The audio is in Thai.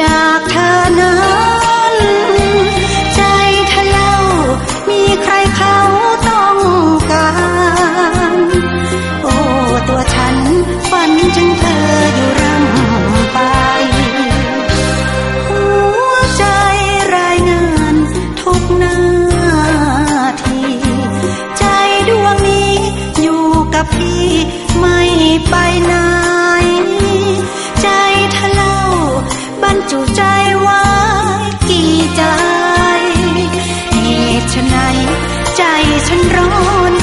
จากเธอนั้นใจเธอเล่ามีใครเขาต้องการโอ้ตัวฉันฝันจึงเธออยู่ร่ำไป หัวใจรายงานทุกนาทีใจดวงนี้อยู่กับพี่ไม่ไปไหน ใจฉันร้อน